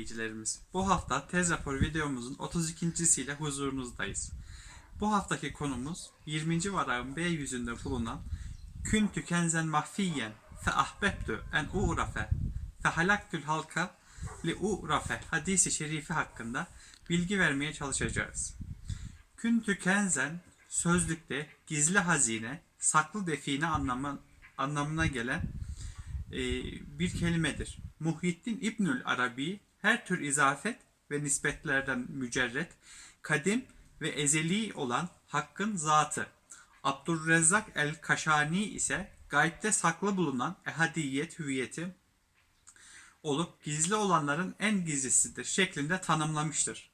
izleyicilerimiz. Bu hafta tez rapor videomuzun 32.siyle huzurunuzdayız. Bu haftaki konumuz 20. varağın B yüzünde bulunan Küntü kenzen mahfiyen fe ahbebtü en u'rafe fe halaktül halka li u'rafe hadisi şerifi hakkında bilgi vermeye çalışacağız. Küntü kenzen sözlükte gizli hazine, saklı define anlamı, anlamına gelen e, bir kelimedir. Muhyiddin İbnül Arabi her tür izafet ve nispetlerden mücerret, kadim ve ezeli olan Hakk'ın zatı. Abdurrezzak el-Kaşani ise gaybde saklı bulunan ehadiyet hüviyeti olup gizli olanların en gizlisidir şeklinde tanımlamıştır.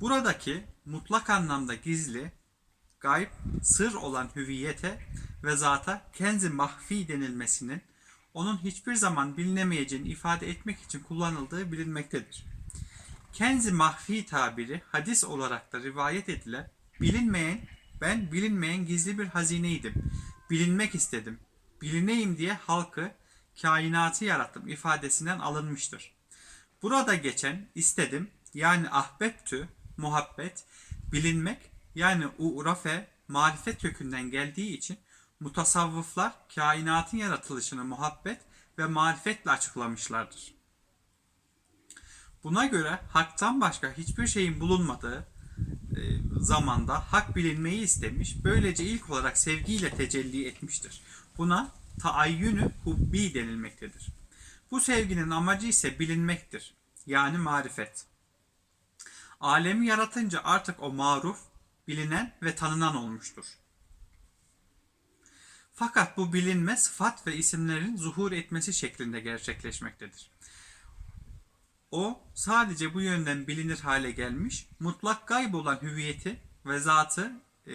Buradaki mutlak anlamda gizli, gayb, sır olan hüviyete ve zata kenzi mahfi denilmesinin onun hiçbir zaman bilinemeyeceğini ifade etmek için kullanıldığı bilinmektedir. Kenzi mahfi tabiri hadis olarak da rivayet edilen bilinmeyen, ben bilinmeyen gizli bir hazineydim. Bilinmek istedim. Bilineyim diye halkı, kainatı yarattım ifadesinden alınmıştır. Burada geçen istedim yani ahbeptü, muhabbet, bilinmek yani u'rafe, marifet kökünden geldiği için mutasavvıflar kainatın yaratılışını muhabbet ve marifetle açıklamışlardır. Buna göre haktan başka hiçbir şeyin bulunmadığı e, zamanda hak bilinmeyi istemiş, böylece ilk olarak sevgiyle tecelli etmiştir. Buna taayyünü hubbi denilmektedir. Bu sevginin amacı ise bilinmektir. Yani marifet. Alemi yaratınca artık o maruf, bilinen ve tanınan olmuştur. Fakat bu bilinme sıfat ve isimlerin zuhur etmesi şeklinde gerçekleşmektedir. O sadece bu yönden bilinir hale gelmiş, mutlak kaybolan hüviyeti ve zatı e,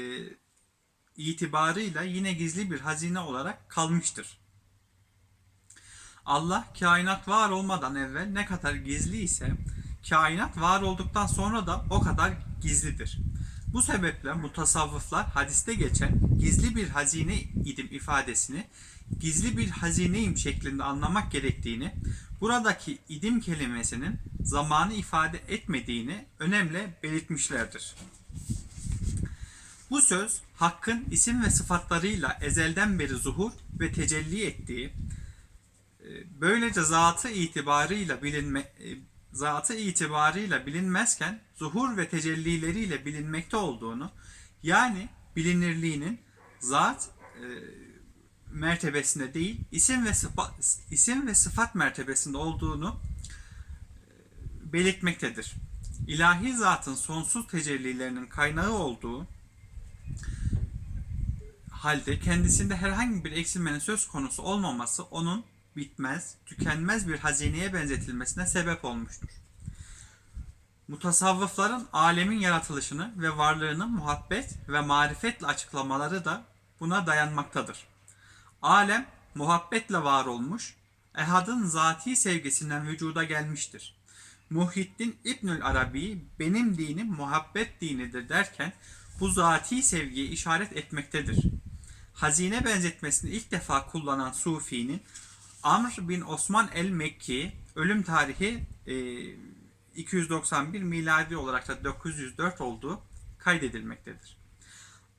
itibarıyla yine gizli bir hazine olarak kalmıştır. Allah kainat var olmadan evvel ne kadar gizli ise kainat var olduktan sonra da o kadar gizlidir. Bu sebeple mutasavvıflar hadiste geçen gizli bir hazine idim ifadesini gizli bir hazineyim şeklinde anlamak gerektiğini, buradaki idim kelimesinin zamanı ifade etmediğini önemli belirtmişlerdir. Bu söz Hakk'ın isim ve sıfatlarıyla ezelden beri zuhur ve tecelli ettiği, e, böylece zatı itibarıyla bilinme, e, zatı itibarıyla bilinmezken zuhur ve tecellileriyle bilinmekte olduğunu, yani bilinirliğinin zat e, mertebesinde değil, isim ve sıfat, isim ve sıfat mertebesinde olduğunu e, belirtmektedir. İlahi zatın sonsuz tecellilerinin kaynağı olduğu halde kendisinde herhangi bir eksilmenin söz konusu olmaması onun bitmez, tükenmez bir hazineye benzetilmesine sebep olmuştur. Mutasavvıfların alemin yaratılışını ve varlığını muhabbet ve marifetle açıklamaları da buna dayanmaktadır. Alem muhabbetle var olmuş, ehadın zati sevgisinden vücuda gelmiştir. Muhyiddin İbnül Arabi benim dinim muhabbet dinidir derken bu zati sevgiye işaret etmektedir. Hazine benzetmesini ilk defa kullanan Sufi'nin Amr bin Osman el-Mekki ölüm tarihi e, 291 miladi olarak da 904 olduğu kaydedilmektedir.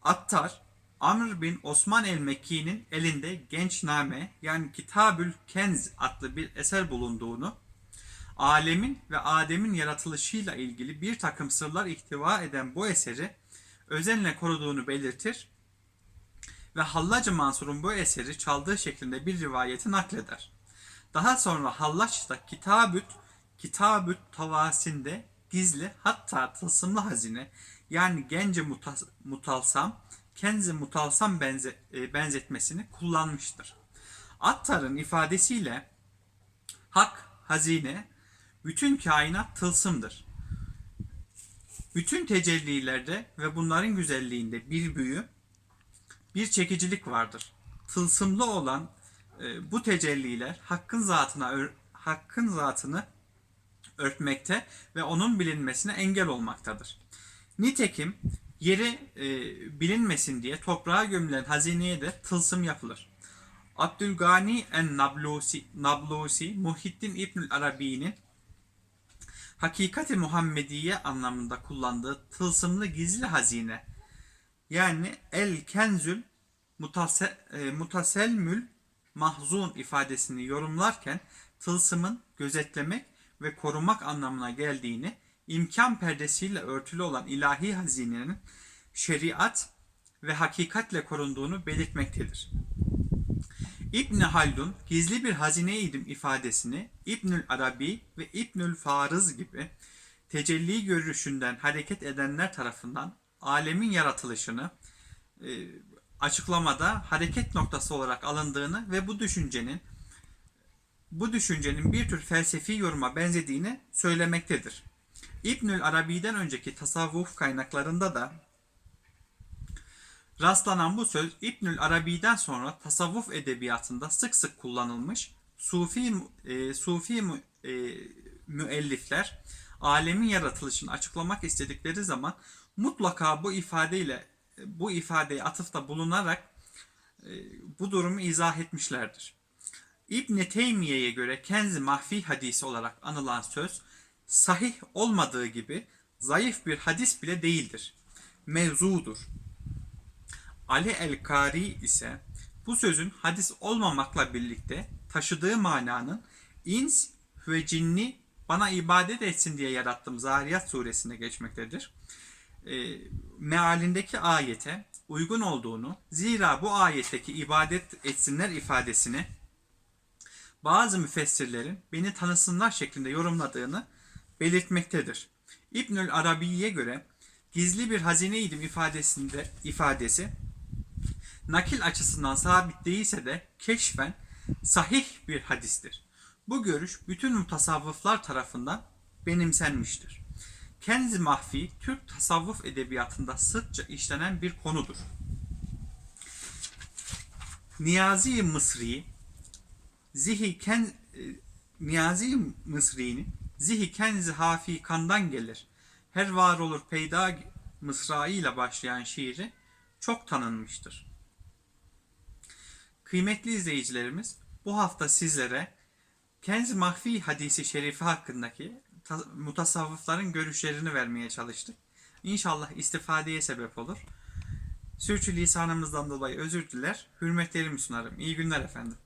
Attar Amr bin Osman el-Mekki'nin elinde Gençname yani Kitabül Kenz adlı bir eser bulunduğunu, alemin ve Adem'in yaratılışıyla ilgili bir takım sırlar ihtiva eden bu eseri özenle koruduğunu belirtir ve Hallacı Mansur'un bu eseri çaldığı şeklinde bir rivayeti nakleder. Daha sonra Hallaç da Kitabüt, Kitabüt Tavasinde gizli hatta tılsımlı hazine yani gence mutalsam, kenzi mutalsam benze, e, benzetmesini kullanmıştır. Attar'ın ifadesiyle hak, hazine, bütün kainat tılsımdır. Bütün tecellilerde ve bunların güzelliğinde bir büyü, bir çekicilik vardır. Tılsımlı olan e, bu tecelliler hakkın zatına hakkın zatını örtmekte ve onun bilinmesine engel olmaktadır. Nitekim yeri e, bilinmesin diye toprağa gömülen hazineye de tılsım yapılır. Abdülgani en Nablusi, Nablusi Muhyiddin İbnül Arabi'nin hakikati Muhammediye anlamında kullandığı tılsımlı gizli hazine yani el kenzül mutase, e, mutaselmül mahzun ifadesini yorumlarken tılsımın gözetlemek ve korumak anlamına geldiğini, imkan perdesiyle örtülü olan ilahi hazinenin şeriat ve hakikatle korunduğunu belirtmektedir. İbn Haldun gizli bir hazineydim ifadesini İbnül Arabi ve İbnül Farız gibi tecelli görüşünden hareket edenler tarafından alemin yaratılışını e, açıklamada hareket noktası olarak alındığını ve bu düşüncenin bu düşüncenin bir tür felsefi yoruma benzediğini söylemektedir. İbnül Arabi'den önceki tasavvuf kaynaklarında da rastlanan bu söz İbnül Arabi'den sonra tasavvuf edebiyatında sık sık kullanılmış. Sufi e, Sufi e, müellifler alemin yaratılışını açıklamak istedikleri zaman mutlaka bu ifadeyle bu ifadeye atıfta bulunarak e, bu durumu izah etmişlerdir. İbn Teymiye'ye göre Kenzi Mahfi hadisi olarak anılan söz sahih olmadığı gibi zayıf bir hadis bile değildir. Mevzudur. Ali el-Kari ise bu sözün hadis olmamakla birlikte taşıdığı mananın ins ve cinni bana ibadet etsin diye yarattım Zariyat suresine geçmektedir. E, mealindeki ayete uygun olduğunu zira bu ayetteki ibadet etsinler ifadesini bazı müfessirlerin beni tanısınlar şeklinde yorumladığını belirtmektedir. İbnül Arabi'ye göre gizli bir hazineydim ifadesinde ifadesi nakil açısından sabit değilse de keşfen sahih bir hadistir. Bu görüş bütün mutasavvıflar tarafından benimsenmiştir. Kenzi Mahfi Türk tasavvuf edebiyatında sıkça işlenen bir konudur. Niyazi Mısri Zihi Ken e, Niyazi Mısri'nin Zihi Kenzi Hafi kandan gelir. Her var olur peyda mısrağı ile başlayan şiiri çok tanınmıştır. Kıymetli izleyicilerimiz, bu hafta sizlere Kenz Mahfi hadisi şerifi hakkındaki ta- mutasavvıfların görüşlerini vermeye çalıştık. İnşallah istifadeye sebep olur. Sürçülisanımızdan dolayı özür diler, hürmetlerimi sunarım. İyi günler efendim.